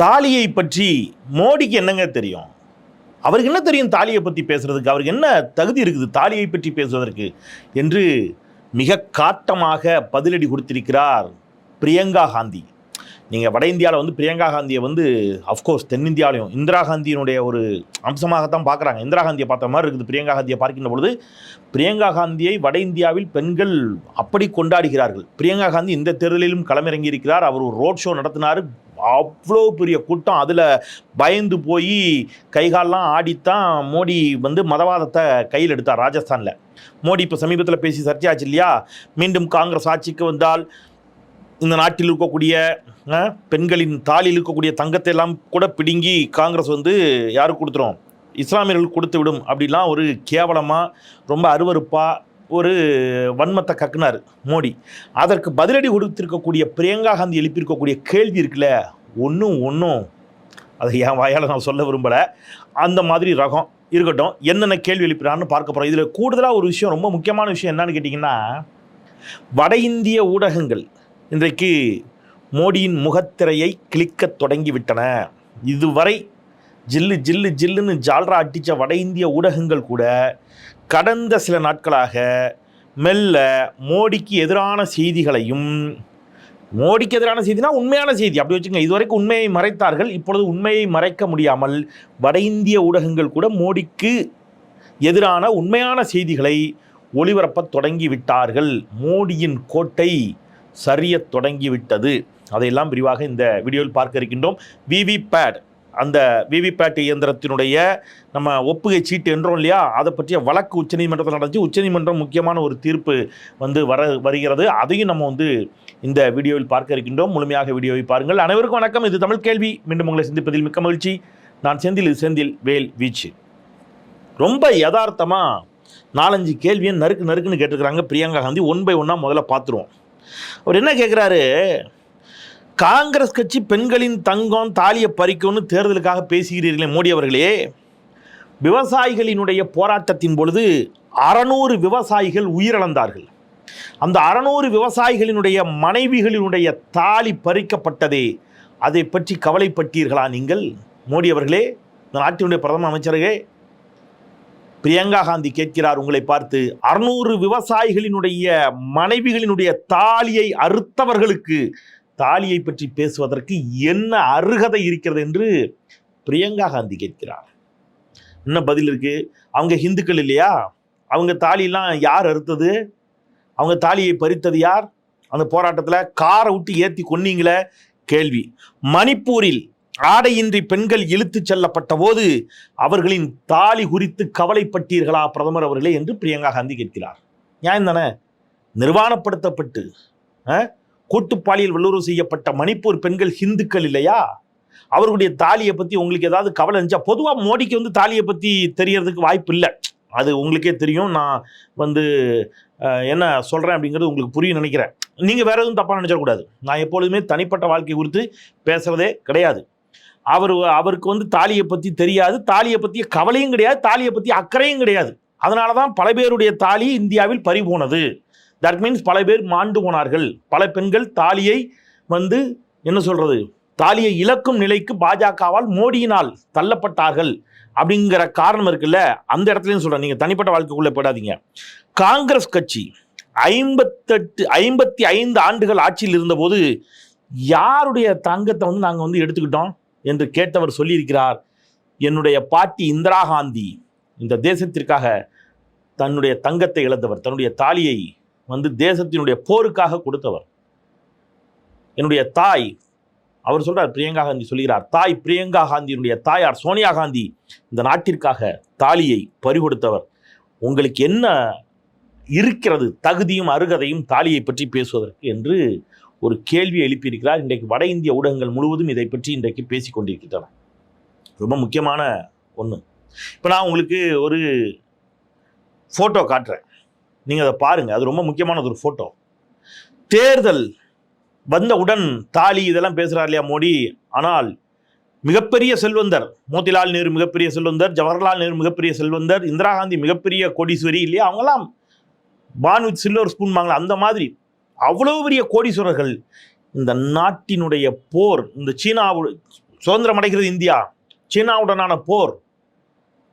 தாலியை பற்றி மோடிக்கு என்னங்க தெரியும்? அவருக்கு என்ன தெரியும் தாலியை பற்றி பேசுறதுக்கு? அவருக்கு என்ன தகுதி இருக்குது தாலியை பற்றி பேசுவதற்கு? என்று மிக காட்டமாக பதிலடி கொடுத்திருக்கிறார் பிரியங்கா காந்தி. நீங்கள் வட இந்தியாவில் வந்து பிரியங்கா காந்தியை வந்து அஃப்கோர்ஸ் தென்னிந்தியாவிலையும் இந்திரா காந்தியினுடைய ஒரு அம்சமாகத்தான் பார்க்குறாங்க. இந்திரா காந்தியை பார்த்த மாதிரி இருக்குது. பிரியங்கா காந்தியை பார்க்கின்ற பொழுது பிரியங்கா காந்தியை வட இந்தியாவில் பெண்கள் அப்படி கொண்டாடுகிறார்கள். பிரியங்கா காந்தி இந்த தேர்தலிலும் களமிறங்கி இருக்கிறார். அவர் ஒரு ரோட் ஷோ நடத்தினார். அவ்வளோ பெரிய கூட்டம். அதில் பயந்து போய் கைகாலெலாம் ஆடித்தான் மோடி வந்து மதவாதத்தை கையில் எடுத்தார் ராஜஸ்தானில். மோடி இப்போ சமீபத்தில் பேசி சர்ச்சையாச்சு இல்லையா? மீண்டும் காங்கிரஸ் ஆட்சிக்கு வந்தால் இந்த நாட்டில் இருக்கக்கூடிய பெண்களின் தாலில் இருக்கக்கூடிய தங்கத்தை எல்லாம் கூட பிடுங்கி காங்கிரஸ் வந்து யாருக்கு கொடுத்துரும்? இஸ்லாமியர்கள் கொடுத்து விடும் அப்படிலாம் ஒரு கேவலமாக ரொம்ப அருவருப்பாக ஒரு வன்மத்தை கக்குனார் மோடி. அதற்கு பதிலடி கொடுத்திருக்கக்கூடிய பிரியங்கா காந்தி எழுப்பியிருக்கக்கூடிய கேள்வி இருக்குல்ல? ஒன்றும் ஒன்றும் அதை என் வாயால் நான் சொல்ல விரும்பலை. அந்த மாதிரி ரகம் இருக்கட்டும். என்னென்ன கேள்வி எழுப்பினான்னு பார்க்க போகிறோம் இதில் கூடுதலாக ஒரு விஷயம் ரொம்ப முக்கியமான விஷயம் என்னன்னு கேட்டிங்கன்னா வட இந்திய ஊடகங்கள் இன்றைக்கு மோடியின் முகத்திரையை கிளிக்கத் தொடங்கிவிட்டன. இதுவரை ஜில்லு ஜில்லு ஜில்லுன்னு ஜால்ரா அடித்த வட இந்திய ஊடகங்கள் கூட கடந்த சில நாட்களாக மெல்ல மோடிக்கு எதிரான செய்திகளையும் மோடிக்கு எதிரான செய்தினா உண்மையான செய்தி. அப்படி வச்சுங்க இதுவரைக்கும் உண்மையை மறைத்தார்கள் இப்பொழுது உண்மையை மறைக்க முடியாமல் வட இந்திய ஊடகங்கள் கூட மோடிக்கு எதிரான உண்மையான செய்திகளை ஒளிபரப்பத் தொடங்கி விட்டார்கள் மோடியின் கோட்டை சரியத் தொடங்கிவிட்டது. அதையெல்லாம் விரிவாக இந்த வீடியோவில் பார்க்க இருக்கின்றோம். விவிபேட் அந்த விவிபேட் இயந்திரத்தினுடைய நம்ம ஒப்புகை சீட்டு என்றோம் இல்லையா? அதை பற்றிய வழக்கு உச்சநீதிமன்றத்தில் நடந்துச்சு. உச்சநீதிமன்றம் முக்கியமான ஒரு தீர்ப்பு வந்து வர வருகிறது. அதையும் நம்ம வந்து இந்த வீடியோவில் பார்க்க இருக்கின்றோம். முழுமையாக வீடியோவை பாருங்கள். அனைவருக்கும் வணக்கம். இது தமிழ் கேள்வி. மீண்டும் உங்களை சந்திப்பதில் மிக்க மகிழ்ச்சி. நான் செந்தில் இது செந்தில் வேல் வீச்சு. ரொம்ப யதார்த்தமாக நாலஞ்சு கேள்வியை நறுக்கு நறுக்குன்னு கேட்டிருக்கிறாங்க பிரியங்கா காந்தி. ஒன் பை ஒன்னாக முதல்ல பார்த்துருவோம். அவர் என்ன கேட்குறாரு காங்கிரஸ் கட்சி பெண்களின் தங்கம் தாலியை பறிக்கும்னு தேர்தலுக்காக பேசுகிறீர்களே மோடி அவர்களே. விவசாயிகளினுடைய போராட்டத்தின் பொழுது அறநூறு விவசாயிகள் உயிரிழந்தார்கள். அந்த அறநூறு விவசாயிகளினுடைய மனைவிகளினுடைய தாலி பறிக்கப்பட்டதே. அதை பற்றி கவலைப்பட்டீர்களா நீங்கள்? மோடி அவர்களே இந்த நாட்டினுடைய பிரதம அமைச்சர்களே பிரியங்கா காந்தி கேட்கிறார் உங்களை பார்த்து அறுநூறு விவசாயிகளினுடைய மனைவிகளினுடைய தாலியை அறுத்தவர்களுக்கு தாலியை பற்றி பேசுவதற்கு என்ன அருகதை இருக்கிறது? என்று பிரியங்கா காந்தி கேட்கிறார். என்ன பதில் இருக்கு? அவங்க ஹிந்துக்கள் இல்லையா? அவங்க தாலியெல்லாம் யார் அறுத்தது? அவங்க தாலியை பறித்தது யார்? அந்த போராட்டத்தில் காரை விட்டு ஏற்றி கொன்னீங்களே? கேள்வி. மணிப்பூரில் ஆடையின்றி பெண்கள் இழுத்துச் செல்லப்பட்ட போது அவர்களின் தாலி குறித்து கவலைப்பட்டீர்களா பிரதமர் அவர்களே? என்று பிரியங்கா காந்தி கேட்கிறார். ஏன் தானே? நிர்வாணப்படுத்தப்பட்டு அஹ், கூட்டுப்பாலியல் வல்லுறவு செய்யப்பட்ட மணிப்பூர் பெண்கள் ஹிந்துக்கள் இல்லையா? அவர்களுடைய தாலியை பற்றி உங்களுக்கு ஏதாவது கவலை இருந்துச்சா? பொதுவாக மோடிக்கு வந்து தாலியை பற்றி தெரியறதுக்கு வாய்ப்பு இல்லை. அது உங்களுக்கே தெரியும். நான் வந்து என்ன சொல்கிறேன் அப்படிங்கிறது உங்களுக்கு புரியும் நினைக்கிறேன். நீங்கள் வேறு எதுவும் தப்பாக நினச்சிடக்கூடாது. நான் எப்பொழுதுமே தனிப்பட்ட வாழ்க்கை குறித்து பேசுகிறதே கிடையாது. அவர் அவருக்கு வந்து தாலியை பற்றி தெரியாது. தாலியை பற்றிய கவலையும் கிடையாது. தாலியை பற்றி அக்கறையும் கிடையாது. அதனால தான் பல பேருடைய தாலி இந்தியாவில் பறிபோனது தட் மீன்ஸ் பல பேர் மாண்டு போனார்கள். பல பெண்கள் தாலியை வந்து என்ன சொல்கிறது தாலியை இழக்கும் நிலைக்கு பாஜகவால் மோடியினால் தள்ளப்பட்டார்கள். அப்படிங்கிற காரணம் இருக்குல்ல? அந்த இடத்துலையும் சொல்கிற நீங்கள் தனிப்பட்ட வாழ்க்கைக்குள்ளே போயிடாதீங்க. காங்கிரஸ் கட்சி ஐம்பத்தெட்டு ஐம்பத்தி ஐந்து ஆண்டுகள் ஆட்சியில் இருந்தபோது யாருடைய தங்கத்தை வந்து நாங்கள் வந்து எடுத்துக்கிட்டோம்? என்று கேட்டவர் சொல்லியிருக்கிறார். என்னுடைய பாட்டி இந்திரா காந்தி இந்த தேசத்திற்காக தன்னுடைய தங்கத்தை இழந்தவர் தன்னுடைய தாலியை வந்து தேசத்தினுடைய போருக்காக கொடுத்தவர். என்னுடைய தாய் அவர் சொல்கிறார் பிரியங்கா காந்தி சொல்கிறார் தாய் பிரியங்கா காந்தியினுடைய தாயார் சோனியா காந்தி இந்த நாட்டிற்காக தாலியை பறிகொடுத்தவர். உங்களுக்கு என்ன இருக்கிறது தகுதியும் அருகதையும் தாலியை பற்றி பேசுவதற்கு என்று ஒரு கேள்வி எழுப்பியிருக்கிறார். இன்றைக்கு வட இந்திய ஊடகங்கள் முழுவதும் இதை பற்றி இன்றைக்கு பேசி கொண்டிருக்கின்றன. ரொம்ப முக்கியமான ஒன்று இப்போ நான் உங்களுக்கு ஒரு ஃபோட்டோ காட்டுறேன். நீங்கள் அதை பாருங்கள் அது ரொம்ப முக்கியமானது ஒரு ஃபோட்டோ தேர்தல் வந்தவுடன் தாலி இதெல்லாம் பேசுகிறார் இல்லையா மோடி? ஆனால் மிகப்பெரிய செல்வந்தர் மோதிலால் நேரு மிகப்பெரிய செல்வந்தர் ஜவஹர்லால் நேரு மிகப்பெரிய செல்வந்தர் இந்திரா காந்தி மிகப்பெரிய கோடீஸ்வரி இல்லையா? அவங்களாம் பானு சில்வர் ஸ்பூன் வாங்கலாம் அந்த மாதிரி. அவ்வளோ பெரிய கோடீஸ்வரர்கள் இந்த நாட்டினுடைய போர் இந்த சீனாவோட சுதந்திரம் அடைகிறது இந்தியா சீனாவுடனான போர்.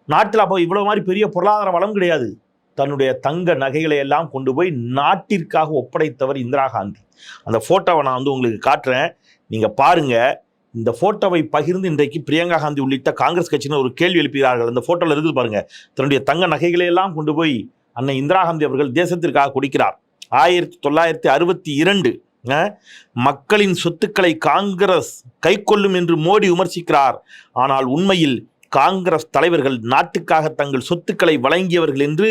நாட்டில் அப்போ இவ்வளோ மாதிரி பெரிய பொருளாதார வளம் கிடையாது. தன்னுடைய தங்க நகைகளை எல்லாம் கொண்டு போய் நாட்டிற்காக ஒப்படைத்தவர் இந்திரா காந்தி. அந்த ஃபோட்டோவை நான் வந்து உங்களுக்கு காட்டுறேன். நீங்கள் பாருங்கள் இந்த ஃபோட்டோவை பகிர்ந்து இன்றைக்கு பிரியங்கா காந்தி உள்ளிட்ட காங்கிரஸ் கட்சியினர் ஒரு கேள்வி எழுப்பினார்கள். அந்த ஃபோட்டோவில் இருக்குது பாருங்கள் தன்னுடைய தங்க நகைகளை எல்லாம் கொண்டு போய் அன்னை இந்திரா காந்தி அவர்கள் தேசத்திற்காக கொடுக்கிறார். ஆயிரத்தி தொள்ளாயிரத்தி அறுபத்தி இரண்டு மக்களின் சொத்துக்களை காங்கிரஸ் கைக்கொள்ளும் என்று மோடி விமர்சிக்கிறார். ஆனால் உண்மையில் காங்கிரஸ் தலைவர்கள் நாட்டுக்காக தங்கள் சொத்துக்களை வழங்கியவர்கள் என்று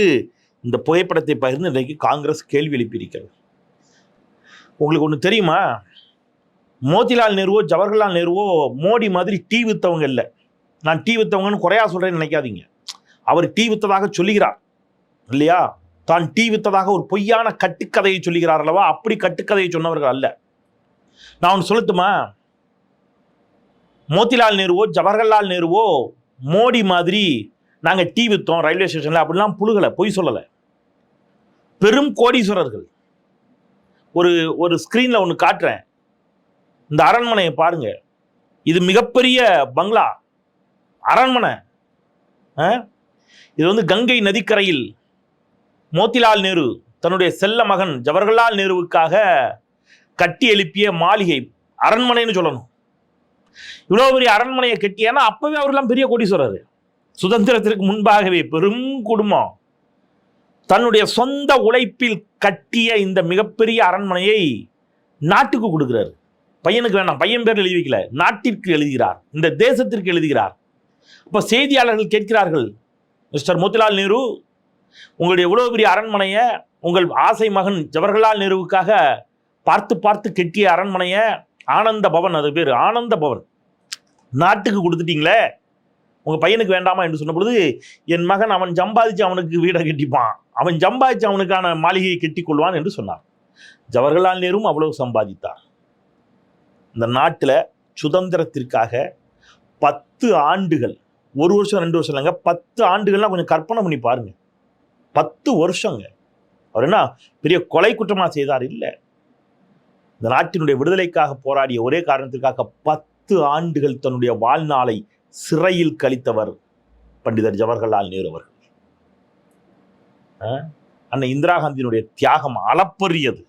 இந்த புகைப்படத்தை பகிர்ந்து இன்றைக்கு காங்கிரஸ் கேள்வி எழுப்பியிருக்கிறது. உங்களுக்கு ஒன்று தெரியுமா? மோதிலால் நேருவோ ஜவஹர்லால் நேருவோ மோடி மாதிரி டீ வித்தவங்க இல்லை. நான் டீ வித்தவங்கன்னு குறையா சொல்கிறேன்னு நினைக்காதீங்க. அவர் டீ வித்ததாக சொல்லுகிறார். இல்லையா? தான் டீ வித்ததாக ஒரு பொய்யான கட்டுக்கதையை சொல்லுகிறார் அல்லவா? அப்படி கட்டுக்கதையை சொன்னவர்கள் அல்ல. நான் ஒன்று சொல்லட்டுமா? மோதிலால் நேருவோ ஜவஹர்லால் நேருவோ மோடி மாதிரி நாங்கள் டீ வித்தோம் ரயில்வே ஸ்டேஷனில். அப்படிலாம் புழுகலை பொய் சொல்லலை. பெரும் கோடீஸ்வரர்கள். ஒரு ஒரு ஸ்க்ரீனில் ஒன்று காட்டுறேன். இந்த அரண்மனையை பாருங்க. இது மிகப்பெரிய பங்களா. அரண்மனை. ஆ? இது வந்து கங்கை நதிக்கரையில் மோத்திலால் நேரு தன்னுடைய செல்ல மகன் ஜவஹர்லால் நேருவுக்காக கட்டி எழுப்பிய மாளிகை அரண்மனைன்னு சொல்லணும். இவ்வளோ பெரிய அரண்மனையை கட்டி ஏன்னா அப்பவே அவரெல்லாம் பெரிய கோடீஸ்வரர். சுதந்திரத்திற்கு முன்பாகவே பெரும் குடும்பம். தன்னுடைய சொந்த உழைப்பில் கட்டிய இந்த மிகப்பெரிய அரண்மனையை நாட்டுக்கு கொடுக்கிறார். பையனுக்கு வேணாம் பையன் பேர் எழுதி வைக்கல நாட்டிற்கு எழுதுகிறார் இந்த தேசத்திற்கு எழுதுகிறார். இப்போ செய்தியாளர்கள் கேட்கிறார்கள் மிஸ்டர் மோதிலால் நேரு உங்களுடைய இவ்வளோ பெரிய அரண்மனையை உங்கள் ஆசை மகன் ஜவஹர்லால் நேருவுக்காக பார்த்து பார்த்து கெட்டிய அரண்மனையை ஆனந்த பவன் அது பேர் ஆனந்த பவன். நாட்டுக்கு கொடுத்துட்டீங்களே உங்கள் பையனுக்கு வேண்டாமா என்று சொன்ன பொழுது என் மகன் அவன் சம்பாதிச்சு அவனுக்கு வீடை கட்டிப்பான். அவன் சம்பாதிச்சு அவனுக்கான மாளிகையை கட்டி கொள்வான் என்று சொன்னார். ஜவஹர்லால் நேரும் அவ்வளவு சம்பாதித்தார். இந்த நாட்டில் சுதந்திரத்திற்காக பத்து ஆண்டுகள் ஒரு வருஷம் ரெண்டு வருஷம் இல்லைங்க பத்து ஆண்டுகள்லாம் கொஞ்சம் கற்பனை பண்ணி பாருங்கள் பத்து வருஷங்க. அவர் என்ன? பெரிய கொலை குற்றமா செய்தார்? இல்லை. இந்த நாட்டினுடைய விடுதலைக்காக போராடிய ஒரே காரணத்திற்காக பத்து ஆண்டுகள் தன்னுடைய வாழ்நாளை சிறையில் கழித்தவர் பண்டிதர் ஜவஹர்லால் நேரு அவர்கள். அண்ணன் இந்திரா காந்தியினுடைய தியாகம் அளப்பரியது.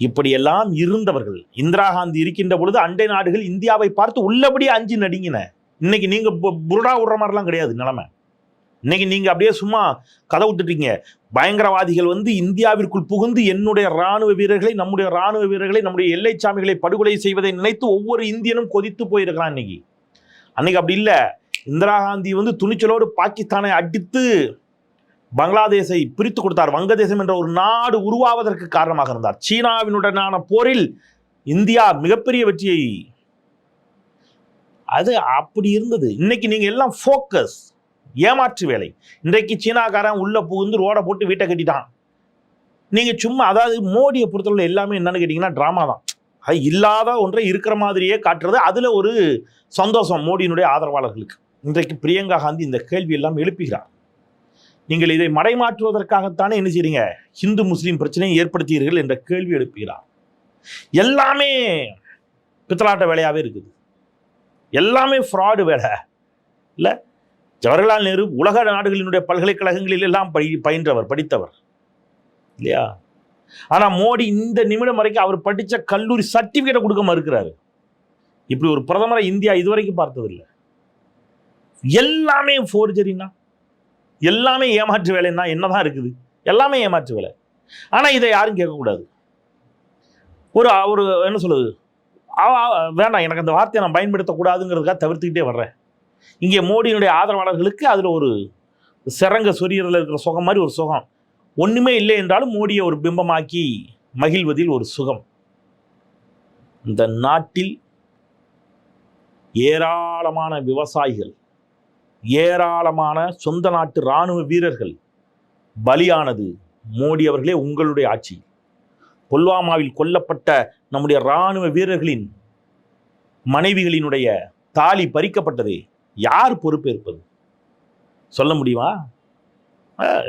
இப்படியெல்லாம் இருந்தவர்கள் இந்திரா காந்தி இருக்கின்ற பொழுது அண்டை நாடுகள் இந்தியாவை பார்த்து உள்ளபடியே அஞ்சு நடுங்கின. இன்னைக்கு நீங்க புருடா விடுற மாதிரிலாம் கிடையாது நிலைமை. இன்னைக்கு நீங்கள் அப்படியே சும்மா கதை விட்டுட்டீங்க. பயங்கரவாதிகள் வந்து இந்தியாவிற்குள் புகுந்து என்னுடைய ராணுவ வீரர்களை நம்முடைய ராணுவ வீரர்களை நம்முடைய எல்லை சாமிகளை படுகொலை செய்வதை நினைத்து ஒவ்வொரு இந்தியனும் கொதித்து போயிருக்கிறான் இன்னைக்கு. அன்னைக்கு அப்படி இல்லை. இந்திரா காந்தி வந்து துணிச்சலோடு பாகிஸ்தானை அடித்து பங்களாதேஷை பிரித்து கொடுத்தார். வங்கதேசம் என்ற ஒரு நாடு உருவாவதற்கு காரணமாக இருந்தார். சீனாவினுடனான போரில் இந்தியா மிகப்பெரிய வெற்றியை அது அப்படி இருந்தது. இன்னைக்கு நீங்கள் எல்லாம் ஃபோக்கஸ் ஏமாற்று வேலை. இன்றைக்கு சீனாக்காரன் உள்ளே புகுந்து ரோடை போட்டு வீட்டை கட்டிட்டான். நீங்கள் சும்மா அதாவது மோடியை பொறுத்தவரை எல்லாமே என்னென்னு கேட்டிங்கன்னா ட்ராமா தான். அது இல்லாத ஒன்றை இருக்கிற மாதிரியே காட்டுறது. அதில் ஒரு சந்தோஷம் மோடியினுடைய ஆதரவாளர்களுக்கு. இன்றைக்கு பிரியங்கா காந்தி இந்த கேள்வி எல்லாம் எழுப்புகிறார். நீங்கள் இதை மடைமாற்றுவதற்காகத்தானே என்ன செய்றீங்க? ஹிந்து முஸ்லீம் பிரச்சனையை ஏற்படுத்தீர்கள் என்ற கேள்வி எழுப்புகிறார். எல்லாமே பித்தலாட்ட வேலையாகவே இருக்குது. எல்லாமே ஃப்ராடு வேலை. இல்லை ஜவஹர்லால் நேரு உலக நாடுகளினுடைய பல்கலைக்கழகங்களில் எல்லாம் படி பயின்றவர் படித்தவர். இல்லையா? ஆனால் மோடி இந்த நிமிடம் வரைக்கும் அவர் படித்த கல்லூரி சர்டிஃபிகேட்டை கொடுக்க மறுக்கிறாரு. இப்படி ஒரு பிரதமரை இந்தியா இதுவரைக்கும் பார்த்ததில்லை. எல்லாமே ஃபோர்ஜரினா எல்லாமே ஏமாற்று வேலைன்னா என்னதான் இருக்குது? எல்லாமே ஏமாற்று வேலை. ஆனால் இதை யாரும் கேட்கக்கூடாது. ஒரு ஒரு என்ன சொல்லுது அவ- வேண்டாம் எனக்கு அந்த வார்த்தையை நான் பயன்படுத்தக்கூடாதுங்கிறதுக்காக தவிர்த்துக்கிட்டே வர்றேன். இங்கே மோடியினுடைய ஆதரவாளர்களுக்கு அதில் ஒரு சிறங்க சொரியரில் இருக்கிற சுகம் மாதிரி ஒரு சுகம். ஒன்றுமே இல்லை என்றாலும் மோடியை ஒரு பிம்பமாக்கி மகிழ்வதில் ஒரு சுகம். இந்த நாட்டில் ஏராளமான விவசாயிகள் ஏராளமான சொந்த நாட்டு இராணுவ வீரர்கள் பலியானது மோடி அவர்களே உங்களுடைய ஆட்சி. புல்வாமாவில் கொல்லப்பட்ட நம்முடைய இராணுவ வீரர்களின் மனைவிகளினுடைய தாலி பறிக்கப்பட்டதே. யார் பொறுப்பேற்பது? சொல்ல முடியுமா?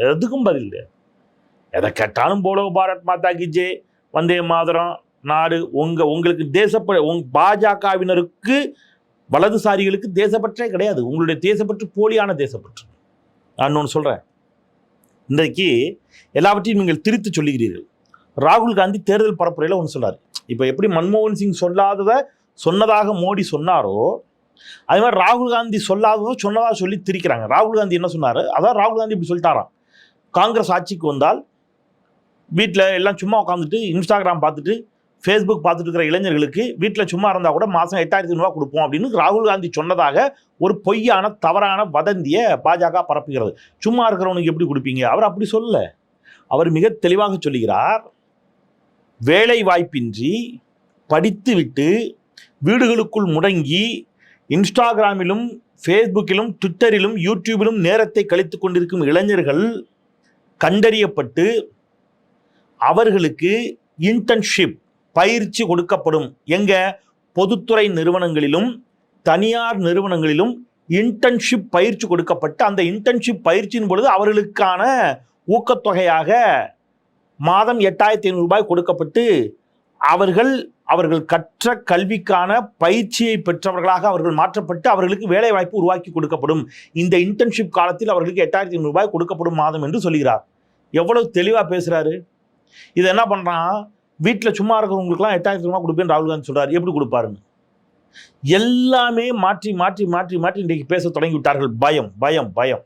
எதுக்கும் பதில் இல்லை. எதை கேட்டாலும் போலோ பாரத் மாதா கிஜே வந்தே மாதரம் நாடு உங்கள் உங்களுக்கு தேசப்ப உங் பாஜகவினருக்கு வலதுசாரிகளுக்கு தேசப்பற்றே கிடையாது. உங்களுடைய தேசப்பற்று போலியான தேசப்பற்று. நான் ஒன்று சொல்கிறேன் இன்றைக்கு எல்லாவற்றையும் நீங்கள் திருத்து சொல்லுகிறீர்கள். ராகுல் காந்தி தேர்தல் பரப்புரையில் ஒன்று சொன்னார். இப்போ எப்படி மன்மோகன் சிங் சொல்லாததை சொன்னதாக மோடி சொன்னாரோ அது மாதிரி ராகுல் காந்தி சொல்லாததும் சொன்னதாக சொல்லி திரிக்கிறாங்க. ராகுல் காந்தி என்ன சொன்னார்? அதான் ராகுல் காந்தி இப்படி சொல்லிட்டாராம். காங்கிரஸ் ஆட்சிக்கு வந்தால் வீட்டில் எல்லாம் சும்மா உட்காந்துட்டு இன்ஸ்டாகிராம் பார்த்துட்டு ஃபேஸ்புக் பார்த்துட்டு இருக்கிற இளைஞர்களுக்கு வீட்டில் சும்மா இருந்தால் கூட மாதம் எட்டாயிரத்தி ரூபா கொடுப்போம் அப்படின்னு ராகுல் காந்தி சொன்னதாக ஒரு பொய்யான தவறான வதந்தியை பாஜக பரப்புகிறது. சும்மா இருக்கிறவனுக்கு எப்படி கொடுப்பீங்க? அவர் அப்படி சொல்லல. அவர் மிக தெளிவாக சொல்லுகிறார் வேலை வாய்ப்பின்றி படித்துவிட்டு வீடுகளுக்குள் முடங்கி இன்ஸ்டாகிராமிலும் ஃபேஸ்புக்கிலும் ட்விட்டரிலும் யூடியூபிலும் நேரத்தை கழித்து கொண்டிருக்கும் இளைஞர்கள் கண்டறியப்பட்டு அவர்களுக்கு இன்டர்ன்ஷிப் பயிற்சி கொடுக்கப்படும். எங்க? பொதுத்துறை நிறுவனங்களிலும் தனியார் நிறுவனங்களிலும் இன்டர்ன்ஷிப் பயிற்சி கொடுக்கப்பட்டு அந்த இன்டர்ன்ஷிப் பயிற்சியின் பொழுது அவர்களுக்கான ஊக்கத்தொகையாக மாதம் எட்டாயிரத்தி ஐநூறு ரூபாய் கொடுக்கப்பட்டு அவர்கள் அவர்கள் கற்ற கல்விக்கான பயிற்சியை பெற்றவர்களாக அவர்கள் மாற்றப்பட்டு அவர்களுக்கு வேலை வாய்ப்பு உருவாக்கி கொடுக்கப்படும். இந்த இன்டர்ன்ஷிப் காலத்தில் அவர்களுக்கு எட்டாயிரத்தி ஐநூறு ரூபாய் கொடுக்கப்படும் மாதம் என்று சொல்கிறார். எவ்வளவு தெளிவாக பேசுகிறாரு இதை என்ன பண்ணுறான் வீட்டில் சும்மா இருக்கிறவங்களுக்குலாம் எட்டாயிரத்தி ரூபாய் கொடுப்பேன் ராகுல் காந்தி சொல்கிறார் எப்படி கொடுப்பாருன்னு? எல்லாமே மாற்றி மாற்றி மாற்றி மாற்றி இன்றைக்கு பேச தொடங்கி விட்டார்கள். பயம் பயம் பயம்.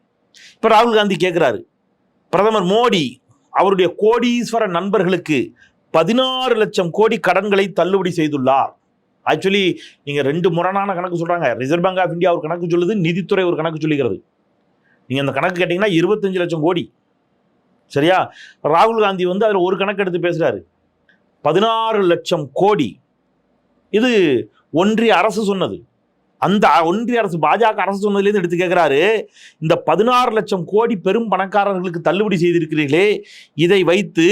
இப்போ ராகுல் காந்தி கேட்குறாரு பிரதமர் மோடி அவருடைய கோடீஸ்வர நண்பர்களுக்கு பதினாறு லட்சம் கோடி கடன்களை தள்ளுபடி செய்துள்ளார். ஆக்சுவலி நீங்கள் ரெண்டு முரணான கணக்கு சொல்கிறாங்க ரிசர்வ் பேங்க் ஆஃப் இந்தியா ஒரு கணக்கு சொல்லுது நிதித்துறை ஒரு கணக்கு சொல்லுகிறது நீங்கள் அந்த கணக்கு கேட்டிங்கன்னா இருபத்தஞ்சு லட்சம் கோடி. சரியா? ராகுல் காந்தி வந்து அதில் ஒரு கணக்கு எடுத்து பேசுகிறாரு பதினாறு லட்சம் கோடி. இது ஒன்றிய அரசு சொன்னது. அந்த ஒன்றிய அரசு பாஜக அரசு சொன்னதுலேருந்து எடுத்து கேட்குறாரு இந்த பதினாறு லட்சம் கோடி பெரும் பணக்காரர்களுக்கு தள்ளுபடி செய்திருக்கிறீர்களே இதை வைத்து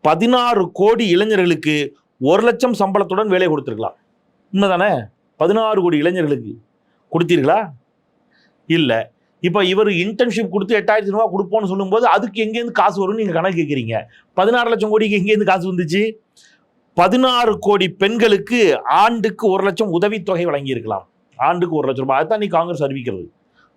பதினாறு கோடி இளைஞர்களுக்கு ஒரு லட்சம் சம்பளத்துடன் வேலை கொடுத்துருக்கலாம். உண்மைதானே? பதினாறு கோடி இளைஞர்களுக்கு கொடுத்தீர்களா? இல்லை. இப்போ இவர் இன்டர்ன்ஷிப் கொடுத்து எட்டாயிரத்தி ரூபா கொடுப்போம்னு சொல்லும்போது அதுக்கு எங்கேருந்து காசு வரும்னு நீங்கள் கணக்கு கேட்குறீங்க பதினாறு லட்சம் கோடிக்கு எங்கேருந்து காசு வந்துச்சு? பதினாறு கோடி பெண்களுக்கு ஆண்டுக்கு ஒரு லட்சம் உதவித்தொகை வழங்கியிருக்கலாம். ஆண்டுக்கு ஒரு லட்சம் ரூபாய். அதுதான் நீ காங்கிரஸ் அறிவிக்கிறது.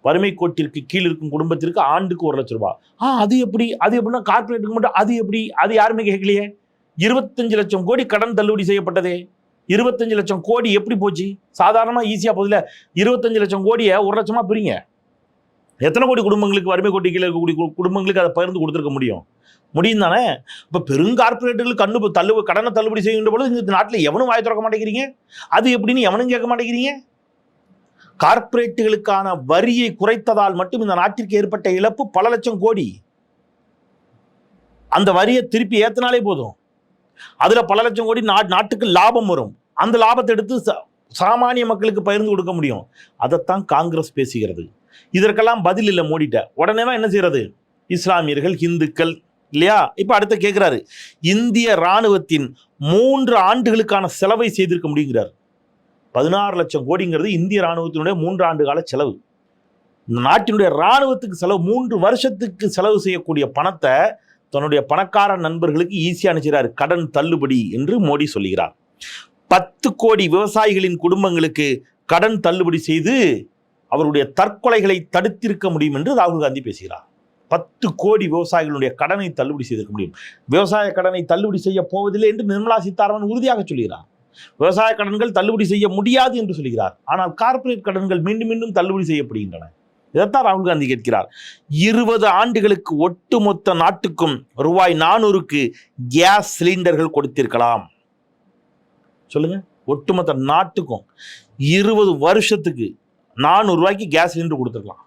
வறுமை கோட்டிற்கு கீழ் இருக்கும் குடும்பத்திற்கு ஆண்டுக்கு ஒரு லட்சம் ரூபாய் ஆ அது எப்படி? அது எப்படின்னா கார்பரேட்டுக்கு மட்டும் அது எப்படி? அது யாருமே கேட்கலையே. இருபத்தஞ்சு லட்சம் கோடி கடன் தள்ளுபடி செய்யப்பட்டதே. இருபத்தஞ்சு லட்சம் கோடி எப்படி போச்சு? சாதாரணமாக ஈஸியாக போதில்ல இருபத்தஞ்சு லட்சம் கோடியை ஒரு லட்சமாக பிரிங்க. எத்தனை கோடி குடும்பங்களுக்கு வறுமை கோட்டி கீழே இருக்கக்கூடிய கு- குடும்பங்களுக்கு அதை பகிர்ந்து கொடுத்துருக்க முடியும்? முடியும் தானே? இப்போ பெருங்கார்பரேட்டுகள் கண்ணு தள்ளு கடனை தள்ளுபடி செய்கின்ற பொழுது இந்த நாட்டில் எவனும் வாய் திறக்க மாட்டேங்கிறீங்க? அது எப்படின்னு எவனும் கேட்க மாட்டேங்கிறீங்க? கார்ப்பரேட்டுகளுக்கான வரியை குறைத்ததால் மட்டும் இந்த நாட்டிற்கு ஏற்பட்ட இழப்பு பல லட்சம் கோடி. அந்த வரியை திருப்பி ஏத்தினாலே போதும். அதுல பல லட்சம் கோடி நா நாட்டுக்கு லாபம் வரும். அந்த லாபத்தை எடுத்து ச- சாமானிய மக்களுக்கு பகிர்ந்து கொடுக்க முடியும். அதைத்தான் காங்கிரஸ் பேசுகிறது. இதற்கெல்லாம் பதில் இல்லை மோடிட்ட. உடனே தான் என்ன செய்யறது? இஸ்லாமியர்கள் இந்துக்கள் இல்லையா? இப்போ அடுத்த கேட்குறாரு இந்திய ராணுவத்தின் மூன்று ஆண்டுகளுக்கான செலவை செய்திருக்க முடியுங்கிறார். பதினாறு லட்சம் கோடிங்கிறது இந்திய ராணுவத்தினுடைய மூன்று ஆண்டு கால செலவு. இந்த நாட்டினுடைய ராணுவத்துக்கு செலவு மூன்று வருஷத்துக்கு செலவு செய்யக்கூடிய பணத்தை தன்னுடைய பணக்கார நண்பர்களுக்கு ஈஸியாக அனுப்பிச்சிறார் கடன் தள்ளுபடி என்று மோடி சொல்லுகிறார். பத்து கோடி விவசாயிகளின் குடும்பங்களுக்கு கடன் தள்ளுபடி செய்து அவருடைய தற்கொலைகளை தடுத்திருக்க முடியும் என்று ராகுல் காந்தி பேசுகிறார். பத்து கோடி விவசாயிகளுடைய கடனை தள்ளுபடி செய்திருக்க முடியும். விவசாய கடனை தள்ளுபடி செய்ய போவதில்லை என்று நிர்மலா சீதாராமன் உறுதியாக சொல்கிறார் விவசாய கடன்கள் தள்ளுபடி செய்ய முடியாது என்று சொல்கிறார். ஆனால் கார்ப்பரேட் கடன்கள் மீண்டும் மீண்டும் தள்ளுபடி செய்யப்படுகின்றன. இதைத்தான் ராகுல் காந்தி கேட்கிறார். இருபது ஆண்டுகளுக்கு ஒட்டுமொத்த நாட்டுக்கும் ரூபாய் நானூறுக்கு கேஸ் சிலிண்டர்கள் கொடுத்திருக்கலாம். சொல்லுங்க. ஒட்டுமொத்த நாட்டுக்கும் இருபது வருஷத்துக்கு நானூறு ரூபாய்க்கு கேஸ் சிலிண்டர் கொடுத்துருக்கலாம்.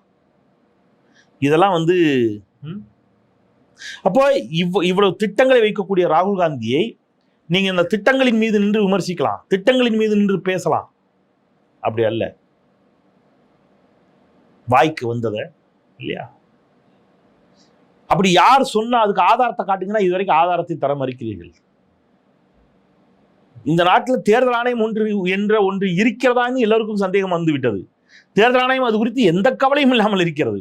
இதெல்லாம் வந்து அப்போ இவ் இவ்வளவு திட்டங்களை வைக்கக்கூடிய ராகுல் காந்தியை நீங்க இந்த திட்டங்களின் மீது நின்று விமர்சிக்கலாம். திட்டங்களின் மீது நின்று பேசலாம். அப்படி அல்ல. வாய்க்கு வந்ததை இல்லையா? அப்படி யார் சொன்னா அதுக்கு ஆதாரத்தை காட்டுங்கன்னா இது வரைக்கும் ஆதாரத்தை தர மறுக்கிறீர்கள். இந்த நாட்டில் தேர்தல் ஆணையம் ஒன்று என்ற ஒன்று இருக்கிறதான்னு எல்லோருக்கும் சந்தேகம் வந்து விட்டது. தேர்தல் ஆணையம் அது குறித்து எந்த கவலையும் இல்லாமல் இருக்கிறது.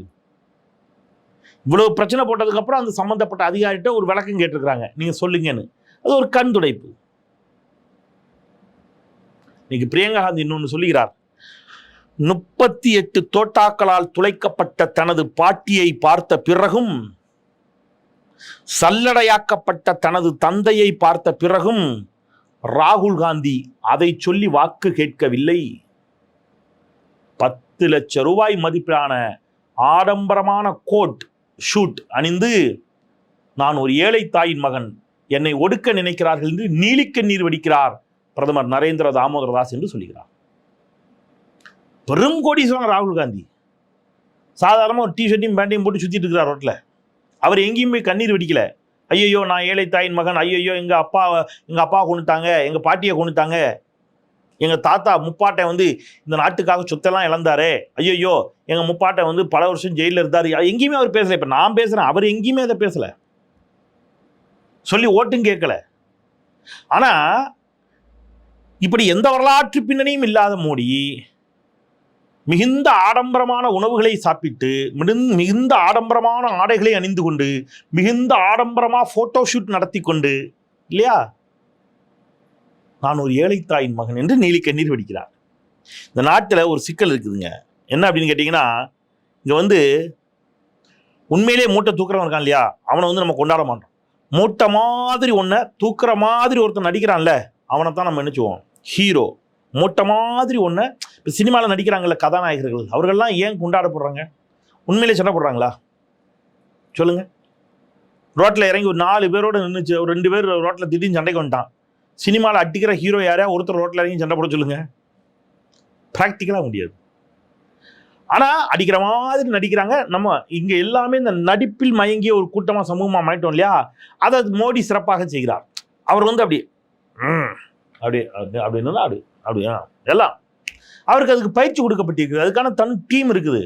இவ்வளவு பிரச்சனை போட்டதுக்கப்புறம் அந்த சம்பந்தப்பட்ட அதிகாரிகிட்ட ஒரு விளக்கம் கேட்டிருக்கிறாங்க. நீங்க சொல்லுங்கன்னு. அது ஒரு கண் துடைப்பு இன்னைக்கு பிரியங்கா காந்தி இன்னொன்று சொல்லுகிறார். முப்பத்தி எட்டு தோட்டாக்களால் துளைக்கப்பட்ட தனது பாட்டியை பார்த்த பிறகும் சல்லடையாக்கப்பட்ட தனது தந்தையை பார்த்த பிறகும் ராகுல் காந்தி அதை சொல்லி வாக்கு கேட்கவில்லை. பத்து லட்சம் ரூபாய் மதிப்பிலான ஆடம்பரமான கோட் ஷூட் அணிந்து நான் ஒரு ஏழை தாயின் மகன் என்னை ஒடுக்க நினைக்கிறார்கள் என்று நீலிக்க நீர் வடிக்கிறார். பிரதமர் நரேந்திர தாமோதர தாஸ் என்று சொல்லுகிறார் பெரும் கோடீஸ்வரன் ராகுல் காந்தி. சாதாரணமாக ஒரு டிஷர்ட்டையும் பேண்டையும் போட்டு சுற்றிட்டு இருக்கிறார் ரோட்டில் அவர் எங்கேயும் போய் கண்ணீர் வெடிக்கல. ஐயோ நான் ஏழை தாயின் மகன். ஐயோ எங்கள் அப்பா எங்கள் அப்பா கொண்டுட்டாங்க எங்கள் பாட்டியை கொண்டுட்டாங்க எங்கள் தாத்தா முப்பாட்டை வந்து இந்த நாட்டுக்காக சொத்தெல்லாம் இழந்தாரே. ஐயோ எங்கள் முப்பாட்டை வந்து பல வருஷம் ஜெயிலில் இருந்தார். எங்கேயுமே அவர் பேசலை. இப்போ நான் பேசுகிறேன் அவர் எங்கேயுமே அதை பேசலை. சொல்லி ஓட்டும் கேட்கல. ஆனால் இப்படி எந்த வரலாற்று பின்னணியும் இல்லாத மோடி மிகுந்த ஆடம்பரமான உணவுகளை சாப்பிட்டு மிகுந்த மிகுந்த ஆடம்பரமான ஆடைகளை அணிந்து கொண்டு மிகுந்த ஆடம்பரமாக ஃபோட்டோ ஷூட் நடத்தி கொண்டு இல்லையா? நான் ஒரு ஏழை தாயின் மகன் என்று நீலி கண்ணீர் வெடிக்கிறார். இந்த நாட்டில் ஒரு சிக்கல் இருக்குதுங்க. என்ன அப்படின்னு கேட்டிங்கன்னா இங்கே வந்து உண்மையிலே மூட்டை தூக்குறவன் இருக்கான் இல்லையா? அவனை வந்து நம்ம கொண்டாட மாட்டோம். மூட்டை மாதிரி ஒன்றை தூக்குற மாதிரி ஒருத்தன் நடிக்கிறான்ல அவனை தான் நம்ம நினச்சுவோம் ஹீரோ மூட்டை மாதிரி ஒன்று இப்போ சினிமாவில் நடிக்கிறாங்கல்ல கதாநாயகர்கள் அவர்கள்லாம் ஏன் கொண்டாடப்படுறாங்க உண்மையிலே சண்டை போடுறாங்களா? சொல்லுங்கள் ரோட்டில் இறங்கி ஒரு நாலு பேரோட நின்றுச்சு ஒரு ரெண்டு பேர் ரோட்டில் திடீர்னு சண்டைக்கு வந்துட்டான். சினிமாவில் அடிக்கிற ஹீரோ யாரையா ஒருத்தர் ரோட்டில் இறங்கி சண்டை போட சொல்லுங்கள் ப்ராக்டிக்கலாக முடியாது. ஆனால் அடிக்கிற மாதிரி நடிக்கிறாங்க. நம்ம இங்கே எல்லாமே இந்த நடிப்பில் மயங்கிய ஒரு கூட்டமாக சமூகமாக மாட்டோம் இல்லையா? அதை மோடி சிறப்பாக செய்கிறார். அவர் வந்து அப்படி ம் அப்படி அப்படி அப்படின்னு அப்படி அப்படியா எல்லாம். அவருக்கு அதுக்கு பயிற்சி கொடுக்கப்பட்டிருக்குது. அதுக்கான தன் டீம் இருக்குது.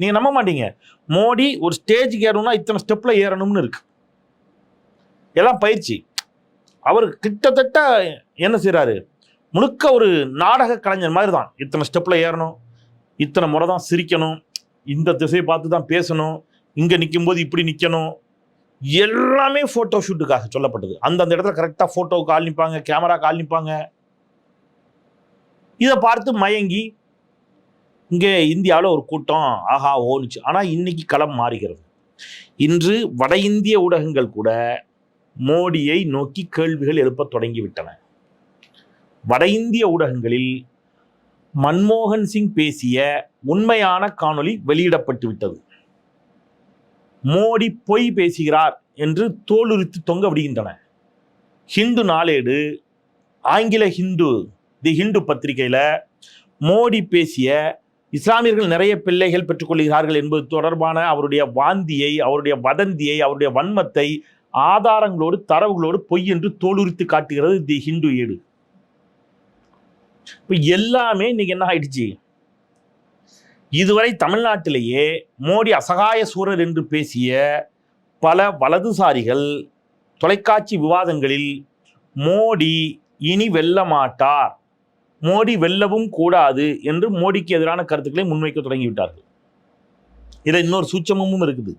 நீங்கள் நம்ப மாட்டீங்க. மோடி ஒரு ஸ்டேஜுக்கு ஏறணும்னா இத்தனை ஸ்டெப்பில் ஏறணும்னு இருக்கு. எல்லாம் பயிற்சி. அவர் கிட்டத்தட்ட என்ன செய்கிறாரு முழுக்க ஒரு நாடக கலைஞர் மாதிரி தான் இத்தனை ஸ்டெப்பில் ஏறணும். இத்தனை முறை தான் சிரிக்கணும். இந்த திசையை பார்த்து தான் பேசணும். இங்கே நிற்கும்போது இப்படி நிற்கணும் எல்லாமே ஃபோட்டோ ஷூட்டுக்காக சொல்லப்பட்டது. அந்தந்த இடத்துல கரெக்டாக ஃபோட்டோவுக்கு ஆள் நிற்பாங்க கேமராக்கு ஆள் நிற்பாங்க இதை பார்த்து மயங்கி இங்கே இந்தியாவில் ஒரு கூட்டம் ஆஹா ஓனுச்சு. ஆனால் இன்னைக்கு களம் மாறுகிறது. இன்று வட இந்திய ஊடகங்கள் கூட மோடியை நோக்கி கேள்விகள் எழுப்பத் தொடங்கிவிட்டன வட இந்திய ஊடகங்களில் மன்மோகன் சிங் பேசிய உண்மையான காணொளி வெளியிடப்பட்டு விட்டது மோடி பொய் பேசுகிறார் என்று தோலுரித்து தொங்க விடுகின்றன. ஹிந்து நாளேடு ஆங்கில ஹிந்து தி ஹிந்து பத்திரிகையில் மோடி பேசிய இஸ்லாமியர்கள் நிறைய பிள்ளைகள் பெற்றுக்கொள்கிறார்கள் என்பது தொடர்பான அவருடைய வாந்தியை அவருடைய வதந்தியை அவருடைய வன்மத்தை ஆதாரங்களோடு தரவுகளோடு பொய் என்று தோலுரித்து காட்டுகிறது தி ஹிந்து ஏடு. இப்போ எல்லாமே இன்னைக்கு என்ன ஆயிடுச்சு? இதுவரை தமிழ்நாட்டிலேயே மோடி அசகாய சூரர் என்று பேசிய பல வலதுசாரிகள் தொலைக்காட்சி விவாதங்களில் மோடி இனி வெல்ல மாட்டார் மோடி வெல்லவும் கூடாது என்று மோடிக்கு எதிரான கருத்துக்களை முன்வைக்க தொடங்கிவிட்டார்கள். இதில் இன்னொரு சூட்சமும் இருக்குது.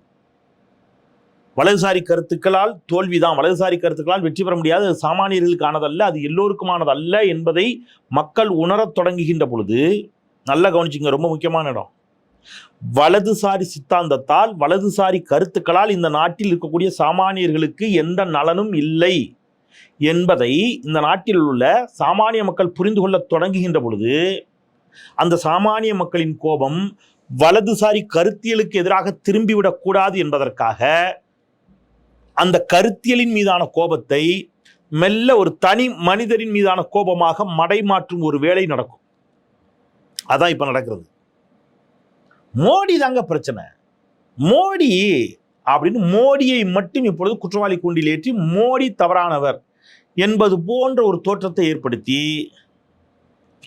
வலதுசாரி கருத்துக்களால் தோல்விதான். வலதுசாரி கருத்துக்களால் வெற்றி பெற முடியாது. அது சாமானியர்களுக்கானதல்ல அது எல்லோருக்குமானதல்ல என்பதை மக்கள் உணரத் தொடங்குகின்ற பொழுது நல்லா கவனிச்சிங்க. ரொம்ப முக்கியமான இடம். வலதுசாரி சித்தாந்தத்தால் வலதுசாரி கருத்துக்களால் இந்த நாட்டில் இருக்கக்கூடிய சாமானியர்களுக்கு எந்த நலனும் இல்லை என்பதை இந்த நாட்டில் உள்ள சாமானிய மக்கள் புரிந்து கொள்ள தொடங்குகின்ற பொழுது அந்த சாமானிய மக்களின் கோபம் வலதுசாரி கருத்தியலுக்கு எதிராக திரும்பிவிடக்கூடாது என்பதற்காக அந்த கருத்தியலின் மீதான கோபத்தை மெல்ல ஒரு தனி மனிதரின் மீதான கோபமாக மடைமாற்றும் ஒரு வேலை நடக்கும். அதான் இப்போ நடக்கிறது. மோடி தாங்க பிரச்சனை. மோடி அப்படின்னு மோடியை மட்டும் இப்பொழுது குற்றவாளி கூண்டில் ஏற்றி மோடி தவறானவர் என்பது போன்ற ஒரு தோற்றத்தை ஏற்படுத்தி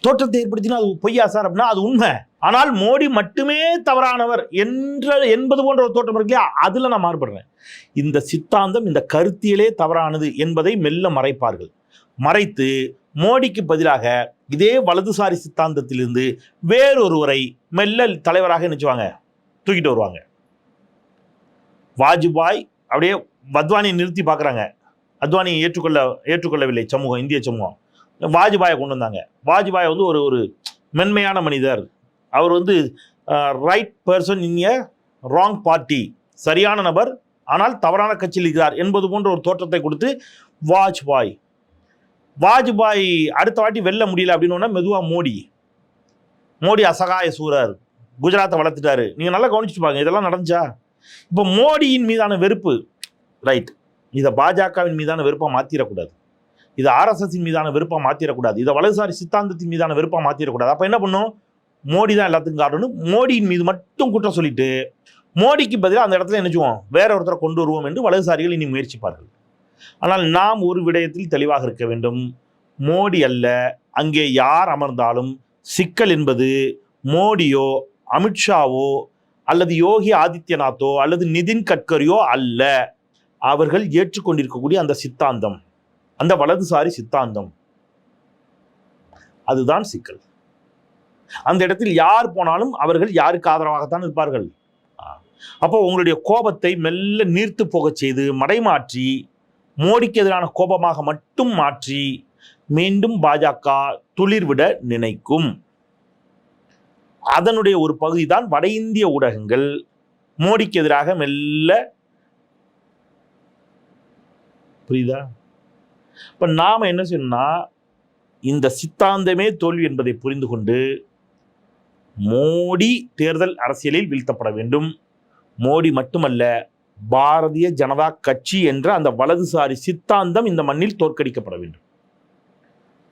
தோற்றத்தை ஏற்படுத்தினா அது பொய்யா சார் அப்படின்னா அது உண்மை. ஆனால் மோடி மட்டுமே தவறானவர் என்ற என்பது போன்ற ஒரு தோற்றம் இருக்கு இல்லையா? அதில் நான் மாறுபடுறேன். இந்த சித்தாந்தம் இந்த கருத்தியலே தவறானது என்பதை மெல்ல மறைப்பார்கள். மறைத்து மோடிக்கு பதிலாக இதே வலதுசாரி சித்தாந்தத்திலிருந்து வேறொருவரை மெல்ல தலைவராக நினைச்சுவாங்க. தூக்கிட்டு வருவாங்க. வாஜ்பாய் அப்படியே வத்வானியை நிறுத்தி பார்க்குறாங்க. அத்வானியை ஏற்றுக்கொள்ள ஏற்றுக்கொள்ளவில்லை சமூகம் இந்திய சமூகம். வாஜ்பாயை கொண்டு வந்தாங்க. வாஜ்பாய் வந்து ஒரு ஒரு மென்மையான மனிதர். அவர் வந்து right person in a wrong party சரியான நபர் ஆனால் தவறான கட்சியில் இருக்கிறார் என்பது போன்ற ஒரு தோற்றத்தை கொடுத்து வாஜ்பாய். வாஜ்பாய் அடுத்த வாட்டி வெல்ல முடியல அப்படின்னு மெதுவாக மோடி. மோடி அசகாய சூரர் குஜராத்தை வளர்த்துட்டாரு. நீங்கள் நல்லா கவனிச்சுட்டு பாருங்க இதெல்லாம் நடந்துச்சா? இப்போ மோடியின் மீதான வெறுப்பு ரைட் இதை பாஜகவின் மீதான வெறுப்பை மாற்றிடக்கூடாது இது ஆர்எஸ்எஸின் மீதான விருப்பம் மாற்றிடக்கூடாது இதை வலதுசாரி சித்தாந்தத்தின் மீதான விருப்பம் மாற்றிடக்கூடாது அப்போ என்ன பண்ணும்? மோடி தான் எல்லாத்துக்கும் காரணம் மோடியின் மீது மட்டும் குற்றம் சொல்லிட்டு மோடிக்கு பதிலாக அந்த இடத்துல என்ன செய்வோம்? வேற ஒருத்தரை கொண்டு வருவோம் என்று வலதுசாரிகள் இனி முயற்சிப்பார்கள். ஆனால் நாம் ஒரு விடயத்தில் தெளிவாக இருக்க வேண்டும். மோடி அல்ல அங்கே யார் அமர்ந்தாலும் சிக்கல் என்பது மோடியோ அமித்ஷாவோ அல்லது யோகி ஆதித்யநாத்தோ அல்லது நிதின் கட்கரியோ அல்ல. அவர்கள் ஏற்றுக்கொண்டிருக்கக்கூடிய அந்த சித்தாந்தம். அந்த வலதுசாரி சித்தாந்தம். அதுதான் சிக்கல். அந்த இடத்தில் யார் போனாலும் அவர்கள் யாருக்கு ஆதரவாகத்தான் இருப்பார்கள்? அப்போ உங்களுடைய கோபத்தை மெல்ல நீர்த்து போகச் செய்து மடைமாற்றி மோடிக்கு எதிரான கோபமாக மட்டும் மாற்றி மீண்டும் பாஜக துளிர்விட நினைக்கும். அதனுடைய ஒரு பகுதி தான் வட இந்திய ஊடகங்கள். மோடிக்கு எதிராக மெல்ல புரியுதா? இப்போ நாம என்ன செய்யணும்னா இந்த சித்தாந்தமே தோல்வி என்பதை புரிந்து கொண்டு மோடி தேர்தல் அரசியலில் வீழ்த்தப்பட வேண்டும். மோடி மட்டுமல்ல பாரதிய ஜனதா கட்சி என்ற அந்த வலதுசாரி சித்தாந்தம் இந்த மண்ணில் தோற்கடிக்கப்பட வேண்டும்.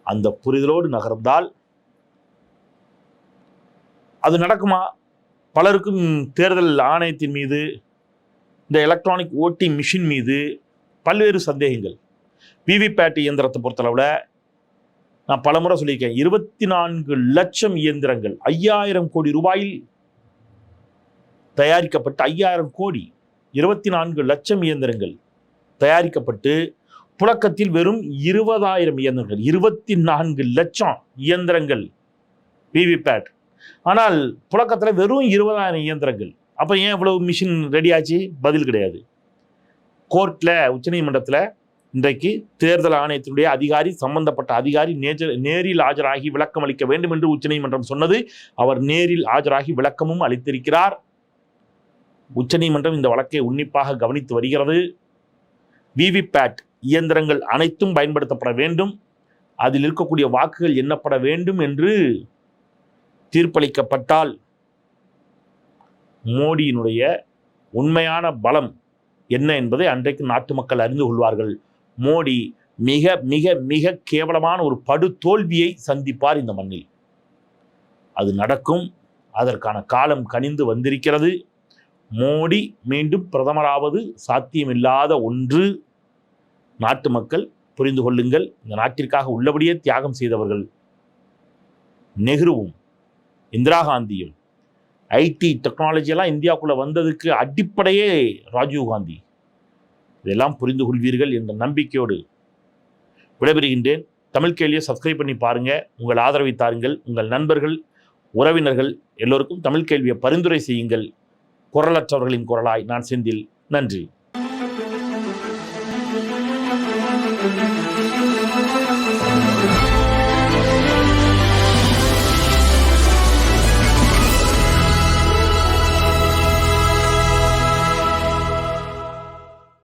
அந்த புரிதலோடு நகர்ந்தால் அது நடக்குமா? பலருக்கும் தேர்தல் ஆணையத்தின் மீது இந்த எலக்ட்ரானிக் ஓட்டிங் மிஷின் மீது பல்வேறு சந்தேகங்கள். விவிபேட் இயந்திரத்தை பொறுத்தளவில் நான் பலமுறை சொல்லியிருக்கேன். இருபத்தி நான்கு லட்சம் இயந்திரங்கள் ஐயாயிரம் கோடி ரூபாயில் தயாரிக்கப்பட்ட ஐயாயிரம் கோடி இருபத்தி நான்கு லட்சம் இயந்திரங்கள் தயாரிக்கப்பட்டு புழக்கத்தில் வெறும் இருபதாயிரம் இயந்திரங்கள் இருபத்தி நான்கு லட்சம் இயந்திரங்கள் விவிபேட் ஆனால் புழக்கத்தில் வெறும் இருபதாயிரம் இயந்திரங்கள். அப்போ ஏன் இவ்வளவு மிஷின் ரெடி ஆச்சு? பதில் கிடையாது. கோர்ட்டில் உச்சநீதிமன்றத்தில் இன்றைக்கு தேர்தல் ஆணையத்தினுடைய அதிகாரி சம்பந்தப்பட்ட அதிகாரி நேஜர் நேரில் ஆஜராகி விளக்கம் அளிக்க வேண்டும் என்று உச்சநீதிமன்றம் சொன்னது. அவர் நேரில் ஆஜராகி விளக்கமும் அளித்திருக்கிறார். உச்சநீதிமன்றம் இந்த வழக்கை உன்னிப்பாக கவனித்து வருகிறது. விவிபேட் இயந்திரங்கள் அனைத்தும் பயன்படுத்தப்பட வேண்டும். அதில் இருக்கக்கூடிய வாக்குகள் எண்ணப்பட வேண்டும் என்று தீர்ப்பளிக்கப்பட்டால் மோடியினுடைய உண்மையான பலம் என்ன என்பதை அன்றைக்கு நாட்டு மக்கள் அறிந்து கொள்வார்கள். மோடி மிக மிக மிக கேவலமான ஒரு படு தோல்வியை சந்திப்பார் இந்த மண்ணில். அது நடக்கும். அதற்கான காலம் கனிந்து வந்திருக்கிறது. மோடி மீண்டும் பிரதமராவது சாத்தியமில்லாத ஒன்று. நாட்டு மக்கள் புரிந்து கொள்ளுங்கள். இந்த நாட்டிற்காக உள்ளபடியே தியாகம் செய்தவர்கள் நெஹ்ருவும் இந்திரா காந்தியும். ஐடி டெக்னாலஜியெல்லாம் இந்தியாவுக்குள்ளே வந்ததுக்கு அடிப்படையே ராஜீவ் காந்தி. இதெல்லாம் புரிந்து கொள்வீர்கள் என்ற நம்பிக்கையோடு விடைபெறுகின்றேன். தமிழ் கேள்வியை சப்ஸ்கிரைப் பண்ணி பாருங்கள் உங்கள் ஆதரவை தாருங்கள். உங்கள் நண்பர்கள் உறவினர்கள் எல்லோருக்கும் தமிழ் கேள்வியை பரிந்துரை செய்யுங்கள். குரலற்றவர்களின் குரலாய் நான் செந்தில். நன்றி.